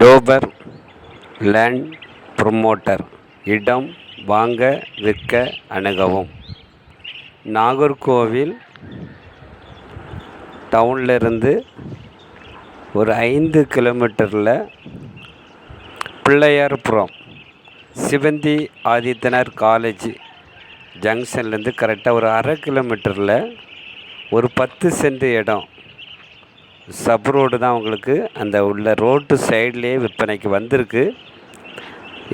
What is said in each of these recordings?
டோபர் land promoter. இடம் வாங்க விற்க அணுகவும். நாகர்கோவில் டவுன்லேருந்து ஒரு ஐந்து கிலோமீட்டரில் பிள்ளையார்புரம் சிவந்தி ஆதித்தனார் காலேஜ் ஜங்ஷன்லேருந்து கரெக்டாக ஒரு அரை கிலோமீட்டரில் ஒரு பத்து சென்ட் இடம் சப் ரோடு தான் உங்களுக்கு அந்த உள்ள ரோட்டு சைட்லேயே விற்பனைக்கு வந்திருக்கு.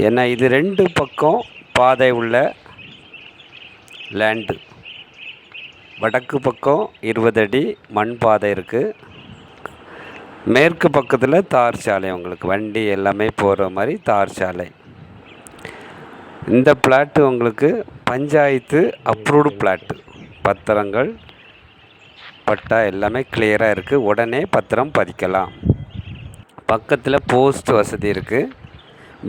ஏன்னா இது ரெண்டு பக்கம் பாதை உள்ள லேண்டு வடக்கு பக்கம் இருபது அடி மண் பாதை இருக்குது மேற்கு பக்கத்தில் தார் சாலை உங்களுக்கு வண்டி எல்லாமே போகிற மாதிரி தார் சாலை. இந்த பிளாட்டு உங்களுக்கு பஞ்சாயத்து அப்ரூவ்டு பிளாட்டு பத்திரங்கள் பட்டா எல்லாமே கிளியராக இருக்குது உடனே பத்திரம் பதிக்கலாம். பக்கத்தில் போஸ்ட் வசதி இருக்குது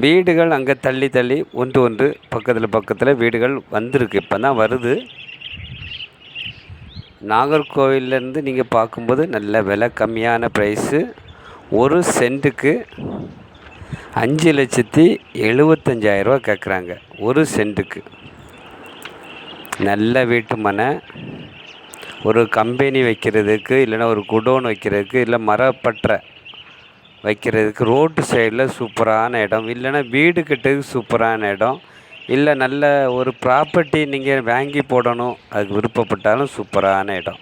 வீடுகள் அங்கே தள்ளி தள்ளி ஒன்று ஒன்று பக்கத்தில் பக்கத்தில் வீடுகள் வந்திருக்கு. இப்போ தான் வருது. நாகர்கோவிலேருந்து நீங்கள் பார்க்கும்போது நல்ல விலை கம்மியான ப்ரைஸு ஒரு சென்ட்டுக்கு அஞ்சு லட்சத்தி எழுபத்தஞ்சாயிரரூவா கேட்குறாங்க ஒரு சென்ட்டுக்கு நல்ல வீட்டு மனை. ஒரு கம்பெனி வைக்கிறதுக்கு இல்லைன்னா ஒரு குடோன் வைக்கிறதுக்கு இல்லை மரப்பற்ற வைக்கிறதுக்கு ரோட்டு சைடில் சூப்பரான இடம். இல்லைன்னா வீடு கட்டுறதுக்கு சூப்பரான இடம். இல்லை நல்ல ஒரு ப்ராப்பர்ட்டி நீங்கள் வாங்கி போடணும். அதுக்கு விருப்பப்பட்டாலும் சூப்பரான இடம்.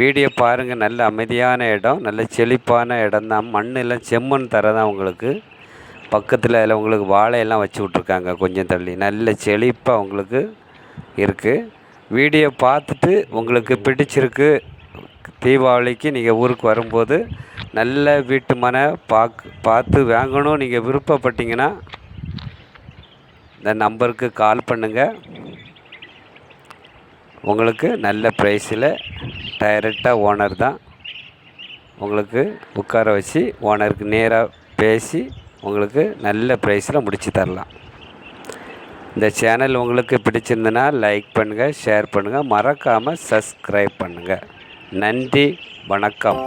வீடியோ பாருங்கள் நல்ல அமைதியான இடம். நல்ல செழிப்பான இடம் தான். மண் எல்லாம் செம்மண் தர தான் உங்களுக்கு. பக்கத்தில் அதில் உங்களுக்கு வாழையெல்லாம் வச்சு விட்ருக்காங்க கொஞ்சம் தள்ளி. நல்ல செழிப்பாக உங்களுக்கு இருக்குது வீடியோ பார்த்துட்டு உங்களுக்கு பிடிச்சிருக்கு தீபாவளிக்கு நீங்கள் ஊருக்கு வரும்போது நல்ல வீட்டு மனை பாக் பார்த்து வாங்கணும். நீங்கள் விருப்பப்பட்டீங்கன்னா இந்த நம்பருக்கு கால் பண்ணுங்கள் உங்களுக்கு நல்ல ப்ரைஸில் டைரெக்டாக ஓனர் தான். உங்களுக்கு உட்கார வச்சு ஓனருக்கு நேராக பேசி உங்களுக்கு நல்ல ப்ரைஸில் முடித்து தரலாம். இந்த சேனல் உங்களுக்கு பிடிச்சிருந்தனா லைக் பண்ணுங்கள் ஷேர் பண்ணுங்கள் மறக்காமல் சப்ஸ்கிரைப் பண்ணுங்கள் நன்றி வணக்கம்.